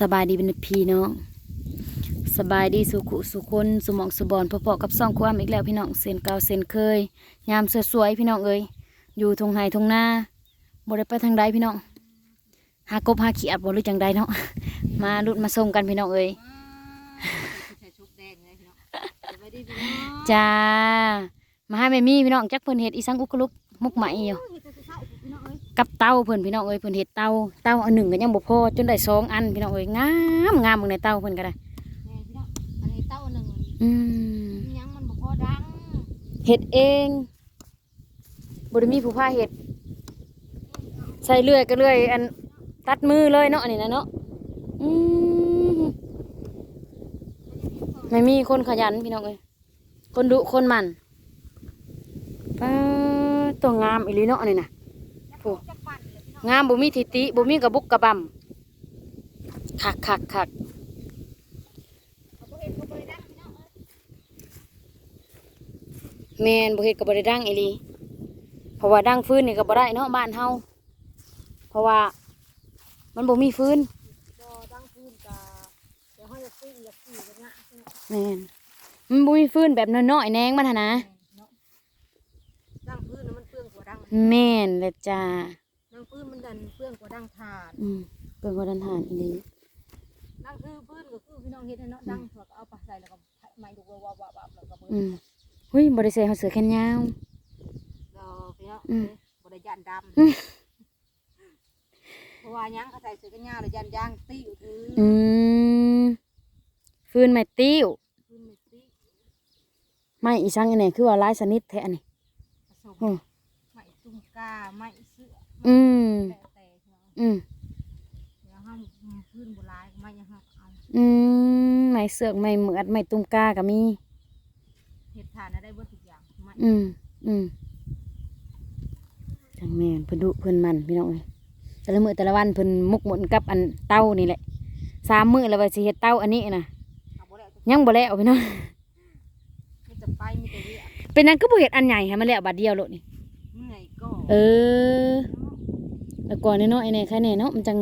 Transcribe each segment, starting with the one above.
สบายดีเป็นพี่น้องสบายดีสุขุสุคนสมองสุบอนพอๆกับซ่องความอีกแล้วพี่น้องเส้นเก่าเส้นเคยยามสวยๆพี่น้องเอ้ยอยู่ทงไห้ทงหน้าบ่ได้ไปทางใดพี่น้องหากบหาเขียดบ่รู้จังใดเนาะมาลุดมาส่งกันพี่น้องเอ้ยใส่ชุดแดงเลยพี่น้องสวัสดีพี่น้องจ้ามาให้แม่มี่พี่น้องจักเพิ่นเฮ็ดอีสังอุกลุกมุกไหมอยู่ กับเต้าเพิ่นพี่น้องเอ้ยเพิ่นเฮ็ดเต้าเต้าอันหนึ่งก็ยังบ่พอจนได้สองอันพี่น้องเอ้ยงามงามเบิ่งในเต้าเพิ่นก็ได้แม่พี่น้องอันนี้เต้าหนึ่งอืมมันยังมันบ่พอดังเฮ็ดเองบ่ได้มีผู้พาเฮ็ดใส่เลื่อยก็เลื่อยอันตัดมือเลยเนาะอันนี้นะเนาะอืมไม่มีคนขยันพี่น้องเอ้ยคนดุคนมันป้าตัวงามอีหลีเนาะอันนี้น่ะ โอ้ จักปั่นเลยพี่น้อ งงามบ่มีทิติบ่มีกระบุกกระบำคักคักคักเขาบ่เฮ็ดเขาบ่ได้ดังพี่น้องเอ้ยแม่นบ่เฮ็ดก็บ่ได้ดังอีหลีเพราะว่าดังฟืนนี่ก็บ่ได้เนาะบ้านเฮาเพราะว่ามันบ่มีฟืนบ่ดังพื้นกะเดี๋ยวเฮาจะซื้ออยากซื้อกันนะพี่น้องแม่นมันบ่มีฟืนแบบน้อยๆแนงมันหั่นนะเนาะดังพื้นน่ะมันเปลืองกว่าดังแม่นเลยจ้า ดังพื้นมันดันเปลืองกว่าดังถ่านอืมเพิ่นก็ดันหานอีหลีดังคือพื้นก็คือพี่น้องเฮ็ดให้เนาะดังแล้วก็เอาไปใส่แล้วก็ไม้ดูว่าว่าว่าแล้วก็เบิ่งอืมหุ้ยบ่ได้ใส่เฮาเสือแขนยาวดอกพี่น้องอืมบริยานดอืมำเพราะว่ายังเขาใส่เสื้อกันยาวเลยยันยางติ้วถือออืมฟืนไม้ติ้วขึ้นไม่ติ้วไม้อีสังอันนี้คือว่าหลายชนิดแท้อันนี้ผสมอืมไม่ตุ้มกาไม่เสื้ ออืมแต่แต่พี่น้องอืมเดี๋ยวห้ามพื้นโบราณไม่ยังห้ามเอาอืมไม้เสือกไม้เหมือดไม้ตุ้มกาก็มี เห็ดทานได้เบิดทุกอย่างไม่อืมอืมจังแม่นเพิ่นดุเพิ่นมันพี่น้องเอ้ยแต่ละมื้อแต่ละวันเพิ่นมุกหมนกับอันเต้านี่แหละสามมื้อแล้วว่าสิเฮ็ดเต้าอันนี้น่ะเอาบ่ได้ทุกยังบ่แล้วพี่น้อง มีแต่ไปมีแต่เรียกเป็นหยังก็บ่เฮ็ดอันใหญ่ให้มันแล้วบัดเดียวโลดนี่ เมื่อยก็เออ แล้วก่อนน้อยๆแน่แค่แน่เนาะมันจัง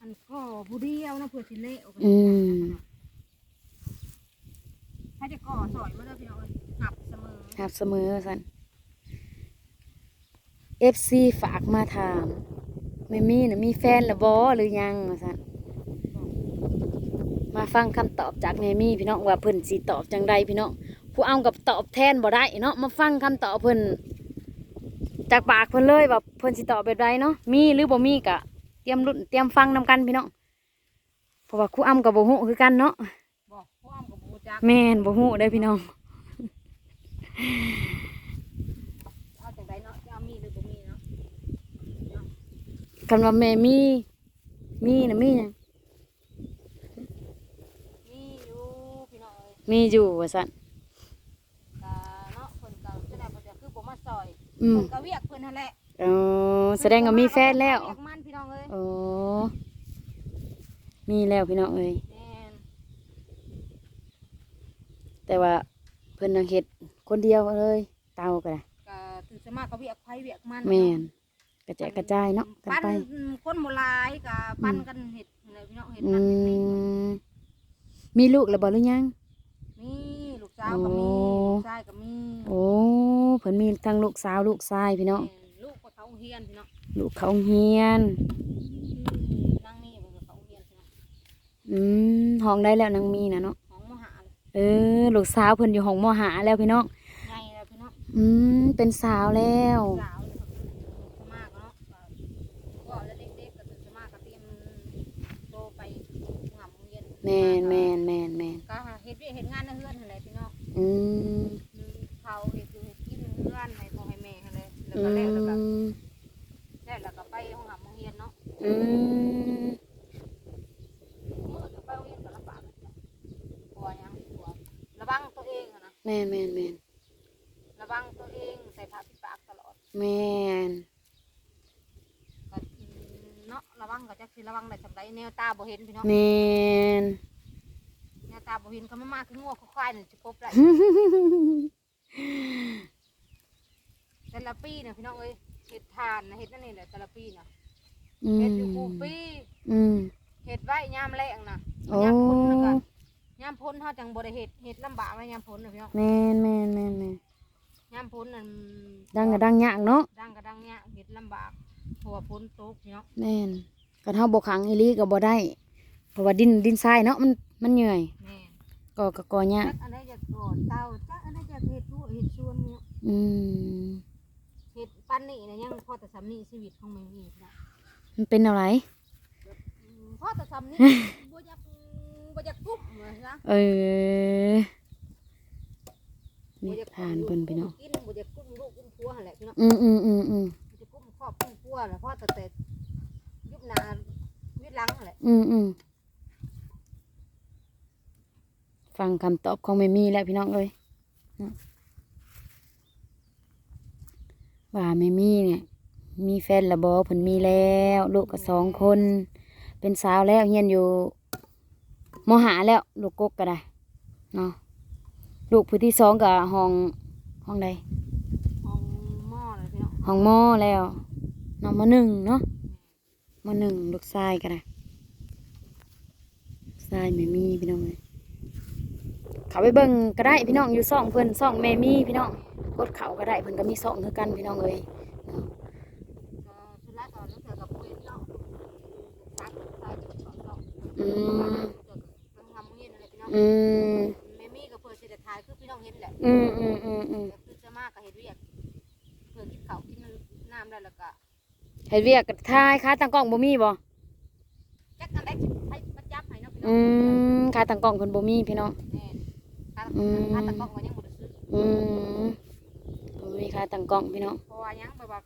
อันก็ผู้เดียวนะเพื่อสิเละออกอืมถ้าจะก่อสอยมาเลยพี่น้องเอ้ยหับเสมอครับเสมอว่าซั่น FC ฝากมาถามแม่มีน่ะมีแฟนแล้วบ่หรือยังว่าซั่นมาฟังคำตอบจากแม่มี่พี่น้องว่าเพิ่นสิตอบจังใดพี่น้องผู้เอากับตอบแทนบ่ได้เนาะมาฟังคำตอบเพิ่นจากปากเพิ่นเลยว่า เพิ่นสิตอบแบบใดเนาะมีหรือบ่มีกะเตรียมรุ่นเตรียมฟังนํกันพี่น้องเพราะว่าครูอ้ำกับบ่ฮู้คือกันเนาะบอกพวกอ้ำกับบูจักแม่นบ่ฮู้เด้อพี่น้องเอาจากใดเนาะจะเอามีหรือบ่มีเนาะคำว่าแม่มีมีน่ะมีหยังมีอยู่พี่น้องเอ้ยมีอยู่ว่าซั่นก็เนาะเพิ่นก็จะได้บ่จะคือบ่มาซอยอืมเพิ่นก็เวียกเพิ่นนั่นแหละ อ๋อแสดงว่ามีแฟนแล้วเวียกมันพี่น้องเอ้ยโอ้มีแล้วพี่น้องเอ้ยแม่นแต่ว่าเพิ่นน่ะเฮ็ดคนเดียวเลย เตาก็ได้ก็ตื่นสมาก็เวียกไผเวียกมันแม่นกระจายกระจายเนาะกันปั้นไป คนบ่หลายก็ปั้นกันเฮ็ดนั่นแหละพี่น้องเฮ็ดอืมันเฮ็ดนี่มมีลูกแล้วบ่หรือยัง มีลูกสาวก็มีโอ้ ลูกชายก็มีโอ้เพิ่นมีทั้งลูกสาวลูกชายพี่น้องแม่น ลูกก็เขาเฮียนพี่น้องลูกเขาเฮียนชื่อนั่งนี่เพิ่นก็เขาเฮียนพี่น้องอืมห้องได้แล้วนางมีนะเนาะของมหาเลยเออลูกสาวเพิ่นอยู่ห้องมหาแล้วพี่น้องใหญ่แล้วพี่น้องอืมเป็นสาวแล้วสาวเลยครับสมากเนาะก็ก็แล้วเด็กๆก็ตื่นสมากก็เตรียมโตไปหามโรงเรียนแม่นแม่นแม่นแม่นก็เฮ็ดเวียกเฮ็ดงานในเฮือนนั่นแหละพี่น้องอืม อืก็แล้วแล้วก็มแล้วแล้วก็ไปห้องหามโรงเรียนเนาะอืมเมื่อจะไปโรงเรียนก็ลำบากกลัวหยังกลัวระวังตัวเองอะนะแม่นแม่นแม่นระวังตัวเองใส่ผ้าปิดปากตลอดแม่นก็อืมเนาะระวังก็จักสิระวังได้สำใดแนวตาบ่เห็นพี่น้องแม่น แนวตาบ่เห็นเขาไม่มาคืองัวคือควายนี่จะพบได้ แต่ละปีเนี่ยพี่น้องเอ้ยเห็ดทานนะเห็ดนั่นนี่แหละแต่ละปีนะอืเห็มดอยู่คูปีอืม เห็ดไว้ได้ยามแรงน่ะโอ้ ยามพ้นน่ะก็ยามพ้นเฮาจังบ่ได้เฮ็ดเฮ็ดลำบากไว้ยามพ้นน่ะพี่น้องแม่นแม่นแม่นแม่นยามพ้นนั่นดังก็ดังยากเนาะดังก็ดังเนี่ยเฮ็ดลำบากเพราะว่าฝนตกพี่น้องแม่นกันเฮาบ่ขังอีหลีก็บ่ได้ เพราะว่าดินดินทรายเนาะมันมันเหนื่อยแม่ก็ก็ก่อยากจักอันใดจะก่อเตาจักอันใดจะเฮ็ดรู้เฮ็ดสวนพี่น้องอืมเฮ็ด ปันนี่นะยังพอแต่สำนีชีวิตของแม่นี่พี่น้องมันเป็นอะไรอืมพอแต่สำนีบ่อยากบ่อยากกุ๊บว่าซะเออบ่นี่อยากทานเพิ่นพี่น้องกินบ่อยากกุ้มลูกกุ้มผัวหั่นแหละพี่น้องอืมอืมอืมอืมบ่อยากกุ้มครอบกุ้มผัวแหละพอแต่แต่ยุบหนาวิดหลังหั่นแหละ อืมอืมฟังคำตอบของแม่มี่แล้วพี่น้องเอ้ยเนาะ ว่าแม่มี่เนี่ย มีแฟนและบอเพิ่นมีแล้ว ลูกก็สองคน เป็นสาวแล้วเฮียนอยู่มหาแล้ว ลูกกกก็ได้เนาะลูกผู้ที่สองก็ห้องห้องใดห้องหม้อเลยพี่น้องห้องมอแล้วน้องมหนึ่งเนาะมหนึ่งลูกชายก็ได้ลูกชายแม่มี่พี่น้องเลยเขาไปเบิ่งก็ได้พี่น้องอยู่ซ่องเพิ่นซ่องแม่มี่พี่น้อง กดเขาก็ได้เพิ่นก็มีซ่องคือกันพี่น้องเลยก็สุดท้ายก็แล้วเธอกับเพื่อนเนาะซักใส่กระเป๋าเนาะอืมเธอก็ทำเงินอะไรพี่น้องอืมแม่มี่กับเพื่อนเสด็จทายคือพี่น้องเห็นแหละอืมอืมอืมอืมก็คือจะมากกับเห็ดเวียกเพื่อกินข้าวกินน้ำได้แล้วก็เฮ็ดเวียกกับทายค่าตั้งกล้องบ่มีบ่จักกันได้สิให้มาจับให้เนาะพี่น้อืองมค่าตั้งกล้องเพิ่นบ่มีพี่น้องแน่นถ้าอืมถ้าตะกล้องก็ยังบ่ได้ซื้ออืมบ่มีค่าตั้งกล้องพี่น้องเพราะว่ายังแบบว่า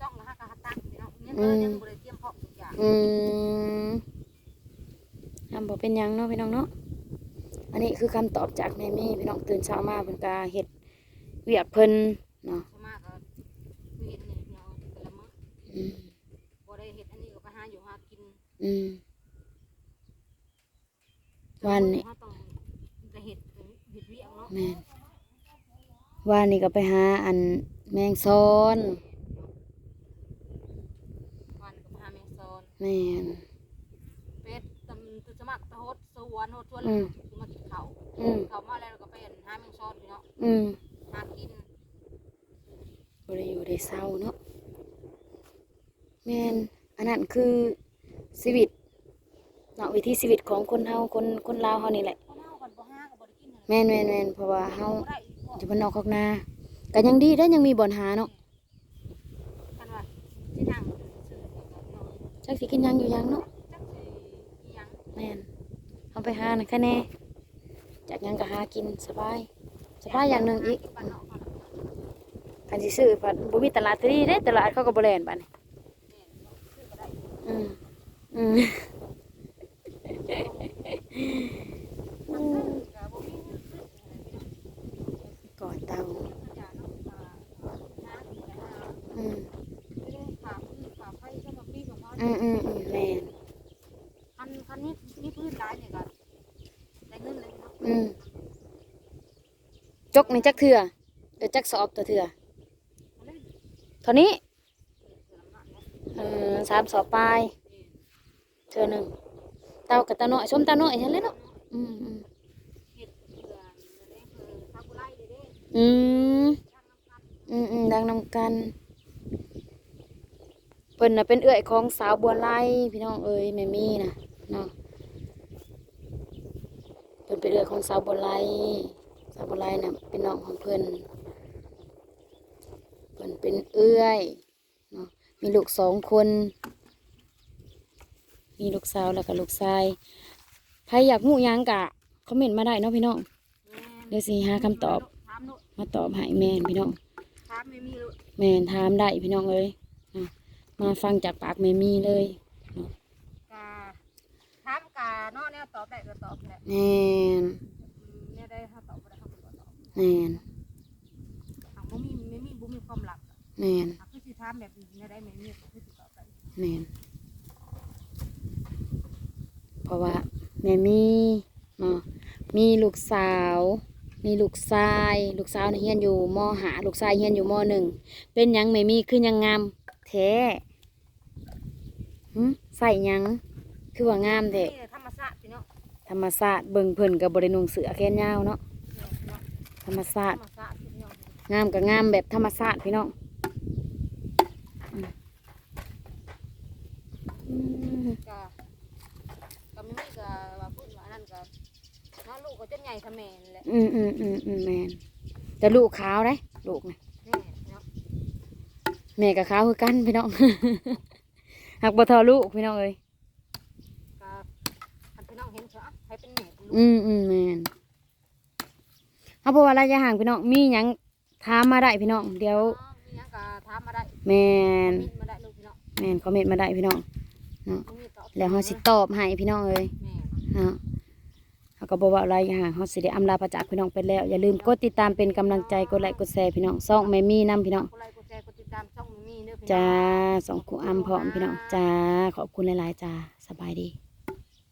ซ่องละห้าก็หัดตั้งพี่น้องเนี่ยเลยยังบ่ได้เตรียมพร้อมทุกอย่างอืมทำบ่เป็นหยังเนาะพี่น้องเนาะอันนี้คือคำตอบจากแม่มี่พี่น้องตื่นเช้ามาเพิ่นก็เฮ็ดเวียกเพิ่นเนาะจะมากก็คือเห็ดนี่พี่น้องแต่ละมื้ออืมบ่ได้เห็ดอันนี้ก็ไปหาอยู่หากินอืม วันนี้เฮาต้องได้เห็ดเห็ดเวียกเนาะ แม่นว่านนี่ก็ไปหาอัน แมงซอนวันก็ไปหาแมงซอนแม่นเป็ดตำตุสมักตะโฮดสวนโฮดชวนอืมคือมากินข้าวอืมข้าวมาแล้วก็ไปหาแมงซอนพี่น้องอืมหากินบ่ได้อยู่ได้เศร้าเนาะแม่นอันนั้นคือชีวิตเนาะวิถีชีวิตของคนเฮาคนคนลาวเฮานี่แหละคนเฮากันบ่หาก็บ่ได้กินนั่นแหละแม่นแม่นแม่นเพราะว่าเฮาบ่ได้อีกพวกอยู่บ้านนอกคอกนา ก็ยังดีได้อยังมีบ่อนหาเนาะกันว่าสินั่งซื้อกับน้องจักสิกินหยังอยู่หยังเนาะจักสิอีหยังแม่นเอาไปหานะแค่แน่จากหยังก็หากินสบาย สบายอย่างหนึ่งอีกบ้านนอกเขาน่ะคันสิซื้อผัดบ่มีตลาดที่นี่เด้ตลาดเขาก็บ่แล่นบัดนี้แม่นซื้อบ่ได้อืมอืมมันซื้อก็บ่มีเงินซื้ออะไรพี่น้อง ก่อนเตา เดี๋ยวเขาจะเนาะอ่าหากินไปหา อืม ไม่ได้ฝากพื้นฝากไฟสำหรับพี่ของเขา อืมอืมอืมแม่น คันคันนี้นี่พื้นหลายเนี่ยก็ได้เงินเลยเนาะ อืม จกในจักเถื่อเดี๋ยวจักสอบตัวเถื่อเอาเลยเท่านี้เสือละเนาะเอสามสอบปลายเถื่อหนึ่งเตากับตาหน้อยส้มตาน้อยฉันเลยเนาะอืมอืมเฮ็ดเสืออะไรเสือซากุไรเด้เด้อืมช่างน้ำพันอืมอืมดังนำกันเพิ่นน่ะเป็นเอื้อยของสาวบัวไล่พี่น้องเอ้ยแม่มี่น่ะเนาะเพิ่นเป็นเอื้อยของสาวบัวไล่ สาวบัวไล่น่ะเป็นน้องของเพิ่นเพิ่นเป็นเอื้อยเนาะมีลูกสองคน มีลูกสาวแล้วก็ลูกชายใครอยากงูหยังกะคอมเมนต์มาได้เนาะพี่น้องแม่นเดี๋ยวสิหาคำตอบถามโน่นมาตอบให้แม่นพี่น้องถามไม่มีเลยแม่นถามได้พี่น้องเอ้ยอะมาฟังจากปากแม่มี่เลยกาถามกาเนาะเนี่ยตอบได้ก็ตอบแหละแม่น แม่นอะบ่มีไม่มีบ่มีความลับอะแม่นอะคือสิถามแบบนี้เนี่ยได้ไม่มีก็คือสิตอบได้แม่นเพราะว่าแม่มี่เนาะมีลูกสาว มีลูกชาย ลูกสาวนี่เฮียนอยู่มหาลูกชายเฮียนอยู่มหนึ่งเป็นหยังแม่มี่คือหยังงามแท้หึใส่หยังคือว่างามแท้นี่ธรรมพี่น้องธรรมศาสตร์เบิ่งเพิ่นกับบรินุงเสือแขนยาวเนาะพี่น้อง ธรรมศาสตร์ธรรมชาติพี่น้องงามกับงามแบบธรรมศาสตร์พี่น้องอืมอืมก็ก็ไม่มีก็ว่าพูดว่านั่นก็น้าลูกก็จนใหญ่ทำแม่นแหละอืมอืมอืมอืมแมนแต่ลูกขาวได้ลูกนะนี่เนาะแม่กับขาวคือกันพี่น้องหักบ่เทอลูกพี่น้องเอ้ยก็คันพี่น้องเห็นเขาอะให้เป็นแม่เป็นลูกอืมอืมแมน เขาบอกว่าระยะห่างพี่น้องมีหยังถามมาได้พี่น้องเดี๋ยวอ๋อมีหยังก็ถามมาได้แมนมีมาได้ลูกพี่น้องแมนคอมเมนต์มาได้พี่น้องบ่มีตอบแล้วเขาสิตอบให้พี่น้องเอ้ยแม่ฮะเขาก็บอกว่าอะไรห่างเขาสิได้อำลาพระจากพี่น้องไปแล้วอย่าลืมกดติดตามเป็นกำลังใจกดไลค์กดแชร์พี่น้องซ่องแม่มี่นํพี่น้องกดไลค์กดแชร์กดติดตามช่องมีมีเด้อพี่น้อง จ้าสองครูอัมพร้อมพี่น้องจ้าขอบคุณหลายๆจ้าสบายดี